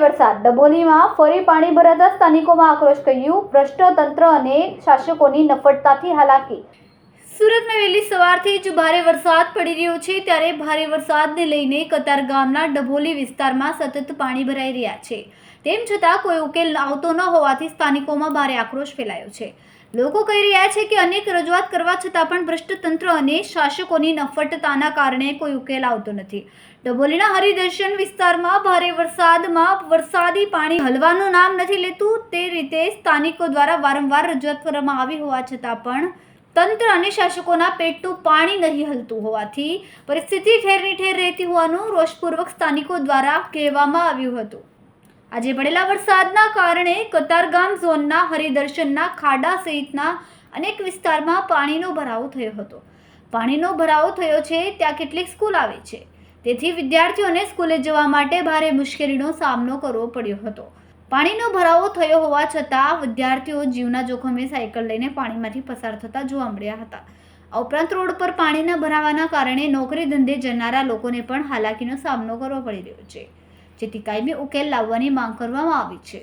વરસાદ. ડબોલીમાં ફરી પાણી ભરાતા સ્થાનિકોમાં આક્રોશ કહ્યું ભ્રષ્ટ તંત્ર અને શાસકોની નફટતાથી હાલાકી. સુરતમાં વહેલી સવારથી જ ભારે વરસાદ પડી રહ્યો છે, ત્યારે ભારે વરસાદને લઈને કતાર ગામના ડભોલી વિસ્તારમાં સતત પાણી ભરાઈ રહ્યા છે. તેમ છતાં કોઈ ઉકેલ આવતો ન હોવાથી સ્થાનિકોમાં ભારે આક્રોશ ફેલાયો છે. લોકો કહી રહ્યા છે કે અનેક રજૂઆત કરવા છતાં પણ ભ્રષ્ટ તંત્ર અને શાસકોની નફટતાના કારણે કોઈ ઉકેલ આવતો નથી. ડભોલીના હરિદર્શન વિસ્તારમાં ભારે વરસાદમાં વરસાદી પાણી હલવાનું નામ નથી લેતું, તે રીતે સ્થાનિકો દ્વારા વારંવાર રજૂઆત કરવામાં આવી હોવા છતાં પણ તંત્ર અને શાસકોના પેટનું પાણી નહીં હલતું હોવાથી પરિસ્થિતિ ઠેરની ઠેર રહેતી હોવાનું રોષપૂર્વક સ્થાનિકો દ્વારા કહેવામાં આવ્યું હતું. આજે પડેલા વરસાદના કારણે કતારગામ ઝોનના હરિદર્શનના ખાડા સહિતના અનેક વિસ્તારમાં પાણીનો ભરાવો થયો હતો. પાણીનો ભરાવો થયો છે, ત્યાં કેટલીક સ્કૂલ આવે છે. તેથી વિદ્યાર્થીઓને સ્કૂલે જવા માટે ભારે મુશ્કેલીનો સામનો કરવો પડ્યો હતો. પાણીનો ભરાવો થયો હોવા છતાં વિદ્યાર્થીઓ જીવના જોખમે સાયકલ લઈને પાણીમાંથી પસાર થતા જોવા મળ્યા હતા. આ ઉપરાંત રોડ પર પાણીના ભરાવાના કારણે નોકરી ધંધે જનારા લોકોને પણ હાલાકીનો સામનો કરવો પડી રહ્યો છે, જેથી કાયમી ઉકેલ લાવવાની માંગ કરવામાં આવી છે.